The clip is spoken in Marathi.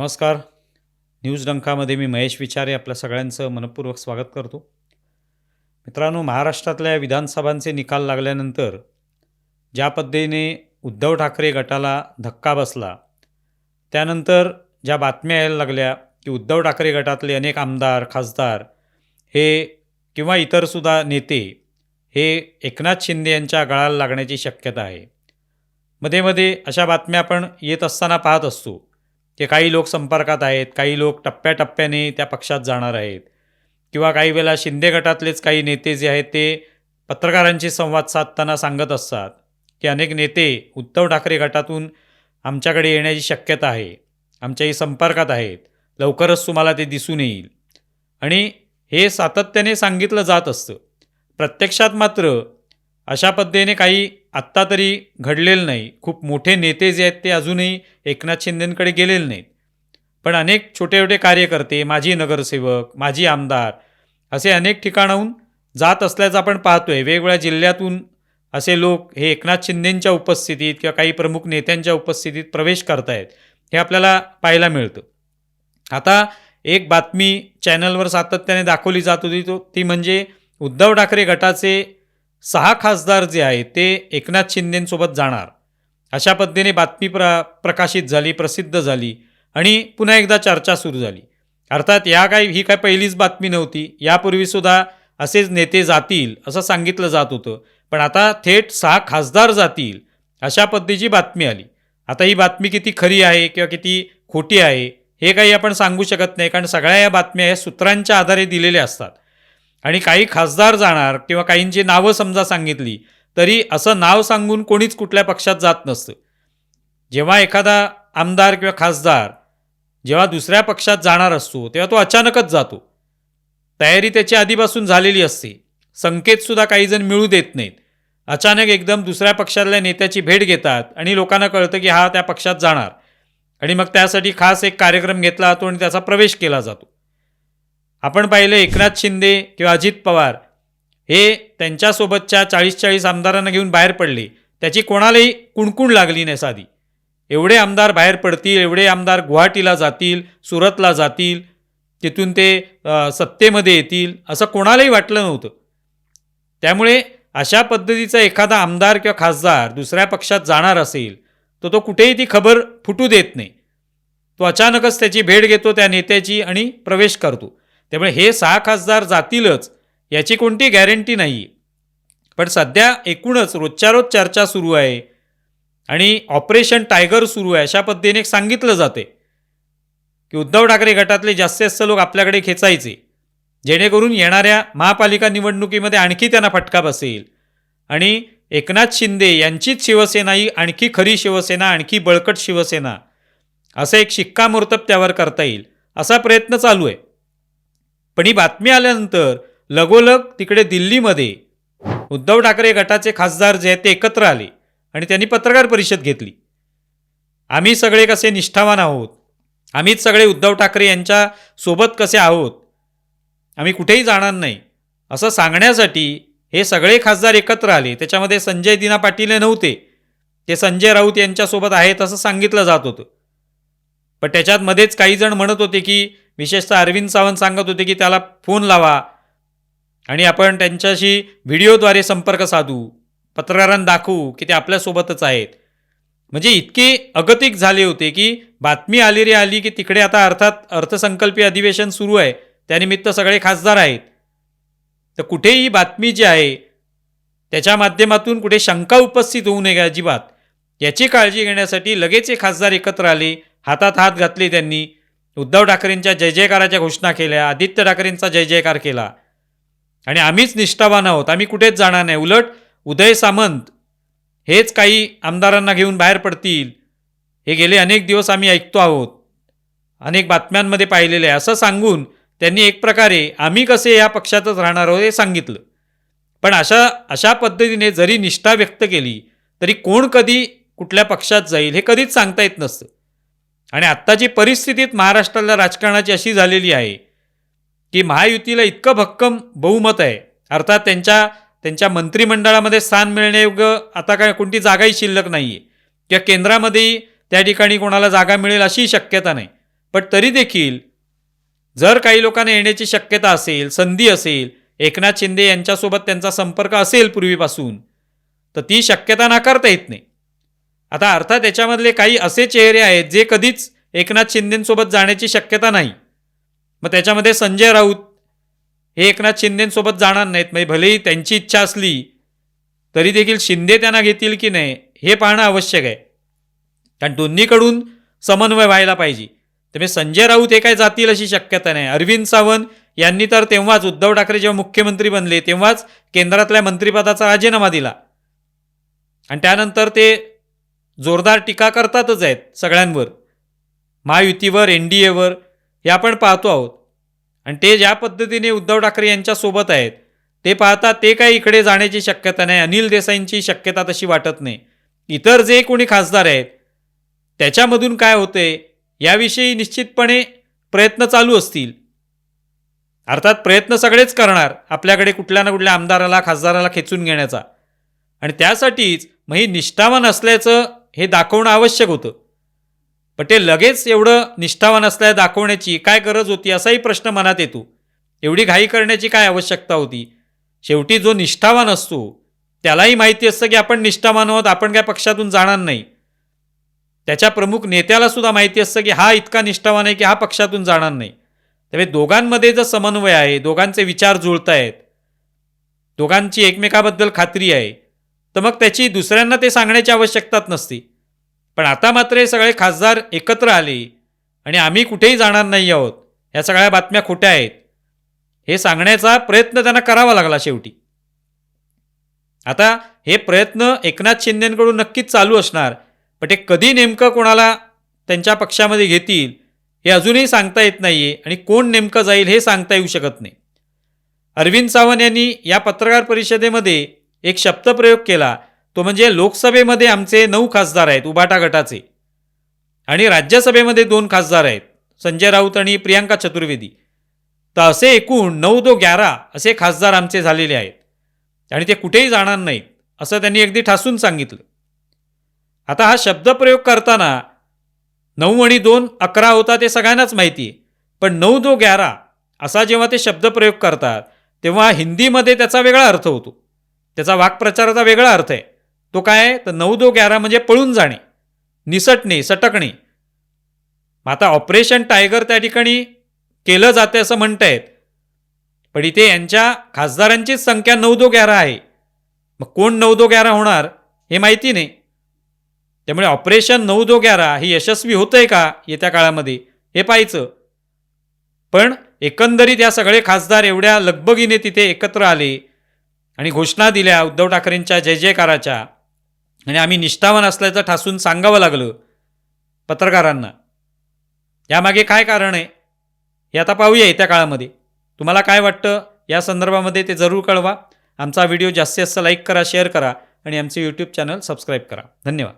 नमस्कार. न्यूज डंकामध्ये मी महेश विचारे आपल्या सगळ्यांचं मनपूर्वक स्वागत करतो. मित्रांनो महाराष्ट्रातल्या विधानसभांचे निकाल लागल्यानंतर ज्या पद्धतीने उद्धव ठाकरे गटाला धक्का बसला त्यानंतर ज्या बातम्या यायला लागल्या की उद्धव ठाकरे गटातले अनेक आमदार खासदार हे किंवा इतरसुद्धा नेते हे एकनाथ शिंदे यांच्या गळाला लागण्याची शक्यता आहे. मध्ये मध्ये अशा बातम्या आपण येत असताना पाहत असतो. की काही लोक संपर्कात आहेत काही लोक टप्प्याटप्प्याने त्या पक्षात जाणार आहेत. किंवा काही वेळेला शिंदे गटातलेच काही नेते जे आहेत ते पत्रकारांशी संवाद साधताना सांगत असतात की अनेक नेते उद्धव ठाकरे गटातून आमच्याकडे येण्याची शक्यता आहे आमच्याही संपर्कात आहेत लवकरच तुम्हाला ते दिसून येईल. आणि हे सातत्याने सांगितलं जात असतं. प्रत्यक्षात मात्र अशा पद्धतीने काही आत्ता तरी घडलेलं नाही. खूप मोठे नेते जे आहेत ते अजूनही एकनाथ शिंदेंकडे गेलेले नाहीत. पण अनेक छोटे छोटे कार्यकर्ते माजी नगरसेवक माजी आमदार असे अनेक ठिकाणाहून जात असल्याचं आपण पाहतोय. वेगवेगळ्या जिल्ह्यातून असे लोक हे एकनाथ शिंदेंच्या उपस्थितीत किंवा काही प्रमुख नेत्यांच्या उपस्थितीत प्रवेश करतायत हे आपल्याला पाहायला मिळतं. आता एक बातमी चॅनलवर सातत्याने दाखवली जात होती तो ती म्हणजे उद्धव ठाकरे गटाचे सहा खासदार जे आहेत ते एकनाथ शिंदेंसोबत जाणार. अशा पद्धतीने बातमी प्र प्रकाशित झाली प्रसिद्ध झाली आणि पुन्हा एकदा चर्चा सुरू झाली. अर्थात या काय ही काय पहिलीच बातमी नव्हती. यापूर्वीसुद्धा असेच नेते जातील असं सांगितलं जात होतं. पण आता थेट सहा खासदार जातील अशा पद्धतीची बातमी आली. आता ही बातमी किती खरी आहे किंवा किती खोटी आहे हे काही आपण सांगू शकत नाही. कारण सगळ्या या बातम्या या सूत्रांच्या आधारे दिलेल्या असतात. आणि काही खासदार जाणार किंवा काहींची नावं समजा सांगितली तरी असं नाव सांगून कोणीच कुठल्या पक्षात जात नसतं. जेव्हा एखादा आमदार किंवा खासदार जेव्हा दुसऱ्या पक्षात जाणार असतो तेव्हा तो अचानकच जातो. तयारी त्याची आधीपासून झालेली असते. संकेतसुद्धा काहीजण मिळू देत नाहीत. अचानक एकदम दुसऱ्या पक्षातल्या नेत्याची भेट घेतात आणि लोकांना कळतं की हा त्या पक्षात जाणार. आणि मग त्यासाठी खास एक कार्यक्रम घेतला जातो आणि त्याचा प्रवेश केला जातो. आपण पाहिलं एकनाथ शिंदे किंवा अजित पवार हे त्यांच्यासोबतच्या चाळीस चाळीस आमदारांना घेऊन बाहेर पडले. त्याची कोणालाही कुणकुण लागली नाही साधी. एवढे आमदार बाहेर पडतील एवढे आमदार गुवाहाटीला जातील सुरतला जातील तिथून ते सत्तेमध्ये येतील असं कोणालाही वाटलं नव्हतं. त्यामुळे अशा पद्धतीचा एखादा आमदार किंवा खासदार दुसऱ्या पक्षात जाणार असेल तर तो कुठेही ती खबर फुटू देत नाही. तो अचानकच त्याची भेट घेतो त्या नेत्याची आणि प्रवेश करतो. त्यामुळे हे सहा खासदार जातीलच याची कोणती गॅरंटी नाही पण सध्या एकूणच रोजच्या रोज चर्चा सुरू आहे आणि ऑपरेशन टायगर सुरू आहे अशा पद्धतीने एक सांगितलं जाते की उद्धव ठाकरे गटातले जास्तीत जास्त लोक आपल्याकडे खेचायचे जेणेकरून येणाऱ्या महापालिका निवडणुकीमध्ये आणखी त्यांना फटका बसेल. आणि एकनाथ शिंदे यांचीच शिवसेना ही आणखी खरी शिवसेना आणखी बळकट शिवसेना असं एक शिक्कामोर्तब त्यावर करता येईल असा प्रयत्न चालू आहे. पण ही बातमी आल्यानंतर लगोलग तिकडे दिल्लीमध्ये उद्धव ठाकरे गटाचे खासदार जे आहेत ते एकत्र आले आणि त्यांनी पत्रकार परिषद घेतली. आम्ही सगळे कसे निष्ठावान आहोत? आम्हीच सगळे उद्धव ठाकरे यांच्या सोबत कसे आहोत? आम्ही कुठेही जाणार नाही. असं सांगण्यासाठी हे सगळे खासदार एकत्र आले. त्याच्यामध्ये संजय दिना पाटील हे नव्हते. ते संजय राऊत यांच्यासोबत आहेत असं सांगितलं जात होतं. पण त्याच्यात मध्येच काही जण म्हणत होते की विशेषतः अरविंद सावंत सांगत होते की त्याला फोन लावा आणि आपण त्यांच्याशी व्हिडिओद्वारे संपर्क साधू पत्रकारांना दाखवू की ते आपल्यासोबतच आहेत. म्हणजे इतके अगतिक झाले होते की बातमी आली रे आली की तिकडे आता अर्थात अर्थसंकल्पीय अधिवेशन सुरू आहे त्यानिमित्त सगळे खासदार आहेत. तर कुठेही बातमी जी आहे त्याच्या माध्यमातून कुठे शंका उपस्थित होऊ नये अजिबात. याची काळजी घेण्यासाठी लगेच हे खासदार एकत्र आले हातात हात घातले त्यांनी. उद्धव ठाकरेंच्या जय जयकाराच्या घोषणा केल्या आदित्य ठाकरेंचा जय जयकार केला. आणि आम्हीच निष्ठावान आहोत. आम्ही कुठेच जाणार नाही. उलट उदय सामंत हेच काही आमदारांना घेऊन बाहेर पडतील. हे गेले अनेक दिवस आम्ही ऐकतो आहोत. अनेक बातम्यांमध्ये पाहिलेले आहे. असं सांगून त्यांनी एक प्रकारे आम्ही कसे या पक्षातच राहणार आहोत हे सांगितलं. पण अशा अशा पद्धतीने जरी निष्ठा व्यक्त केली तरी कोण कधी कुठल्या पक्षात जाईल हे कधीच सांगता येत नसतं. आणि आत्ताची परिस्थितीत महाराष्ट्रातल्या राजकारणाची अशी झालेली आहे की महायुतीला इतकं भक्कम बहुमत आहे. अर्थात त्यांच्या त्यांच्या मंत्रिमंडळामध्ये स्थान मिळण्यायोग्य आता काय कोणती जागाही शिल्लक नाही आहे किंवा केंद्रामध्येही त्या ठिकाणी कोणाला जागा मिळेल अशी शक्यता नाही. पण तरी देखील जर काही लोकांना येण्याची शक्यता असेल संधी असेल एकनाथ शिंदे यांच्यासोबत त्यांचा संपर्क असेल पूर्वीपासून तर ती शक्यता नाकारता येत नाही. आता अर्थात याच्यामधले काही असे चेहरे आहेत जे कधीच एकनाथ शिंदेंसोबत जाण्याची शक्यता नाही. मग त्याच्यामध्ये संजय राऊत हे एकनाथ शिंदेंसोबत जाणार नाहीत. म्हणजे भलेही त्यांची इच्छा असली तरी देखील शिंदे त्यांना घेतील की नाही हे पाहणं आवश्यक आहे. कारण दोन्हीकडून समन्वय व्हायला पाहिजे. त्यामुळे म्हणजे संजय राऊत हे काय जातील अशी शक्यता नाही. अरविंद सावंत यांनी तर तेव्हाच उद्धव ठाकरे जेव्हा मुख्यमंत्री बनले तेव्हाच केंद्रातल्या मंत्रिपदाचा राजीनामा दिला. आणि त्यानंतर ते जोरदार टीका करतातच आहेत सगळ्यांवर. महायुतीवर एन डी एवर हे आपण पाहतो आहोत. आणि ते ज्या पद्धतीने उद्धव ठाकरे यांच्यासोबत आहेत ते पाहता ते काही इकडे जाण्याची शक्यता नाही अनिल देसाईंची शक्यता तशी वाटत नाही. इतर जे कोणी खासदार आहेत त्याच्यामधून काय होते याविषयी निश्चितपणे प्रयत्न चालू असतील. अर्थात प्रयत्न सगळेच करणार आपल्याकडे कुठल्या ना कुठल्या आमदाराला खासदाराला खेचून घेण्याचा. आणि त्यासाठीच मग ही निष्ठावान असल्याचं हे दाखवणं आवश्यक होतं. पण ते लगेच एवढं निष्ठावान असल्या दाखवण्याची काय गरज होती असाही प्रश्न मनात येतो. एवढी घाई करण्याची काय आवश्यकता होती? शेवटी जो निष्ठावान असतो त्यालाही माहिती असतं की आपण निष्ठावान आहोत आपण काय पक्षातून जाणार नाही. त्याच्या प्रमुख नेत्याला सुद्धा माहिती असतं की हा इतका निष्ठावान आहे की हा पक्षातून जाणार नाही. त्यामुळे दोघांमध्ये जर समन्वय आहे दोघांचे विचार जुळत आहेत दोघांची एकमेकाबद्दल खात्री आहे तर मग त्याची दुसऱ्यांना ते सांगण्याची आवश्यकताच नसती. पण आता मात्र हे सगळे खासदार एकत्र आले आणि आम्ही कुठेही जाणार नाही आहोत या सगळ्या बातम्या खोट्या आहेत. हे सांगण्याचा प्रयत्न त्यांना करावा लागला शेवटी. आता हे प्रयत्न एकनाथ शिंदेकडून नक्कीच चालू असणार पण ते कधी नेमकं कोणाला त्यांच्या पक्षामध्ये घेतील हे अजूनही सांगता येत नाही आहे आणि कोण नेमकं जाईल हे सांगता येऊ शकत नाही. अरविंद सावंत यांनी या पत्रकार परिषदेमध्ये एक शब्दप्रयोग केला तो म्हणजे लोकसभेमध्ये आमचे नऊ खासदार आहेत उबाटा गटाचे. आणि राज्यसभेमध्ये दोन खासदार आहेत संजय राऊत आणि प्रियांका चतुर्वेदी. तर असे एकूण नऊ दो ग्यारा असे खासदार आमचे झालेले आहेत. आणि ते कुठेही जाणार नाहीत असं त्यांनी अगदी ठासून सांगितलं. आता हा शब्दप्रयोग करताना नऊ आणि दोन अकरा होता ते सगळ्यांनाच माहिती आहे. पण नऊ दो ग्यारा असा जेव्हा ते शब्दप्रयोग करतात तेव्हा हिंदीमध्ये त्याचा वेगळा अर्थ होतो. त्याचा वाक्प्रचाराचा वेगळा अर्थ आहे. तो काय तर नऊ दो ग्यारा म्हणजे पळून जाणे निसटणे सटकणे. मग आता ऑपरेशन टायगर त्या ठिकाणी केलं जाते असं म्हणतायत. पण इथे यांच्या खासदारांचीच संख्या नऊ दो ग्यारा आहे. मग कोण नऊ दो ग्यारा होणार हे माहिती नाही. त्यामुळे ऑपरेशन नऊ दो ग्यारा ही यशस्वी होतंय का येत्या काळामध्ये हे पाहायचं. पण एकंदरीत या सगळे खासदार एवढ्या लगबगीने तिथे एकत्र आले आणि घोषणा दिल्या उद्धव ठाकरेंच्या जय जयकाराच्या. आणि आम्ही निष्ठावान असल्याचं ठासून सांगावं लागलं पत्रकारांना. यामागे काय कारण आहे? हे आता पाहूया येत्या काळामध्ये. तुम्हाला काय वाटतं? या संदर्भामध्ये ते जरूर कळवा. आमचा व्हिडिओ जास्तीत जास्त लाईक करा शेअर करा आणि आमचे यूट्यूब चॅनल सबस्क्राईब करा. धन्यवाद.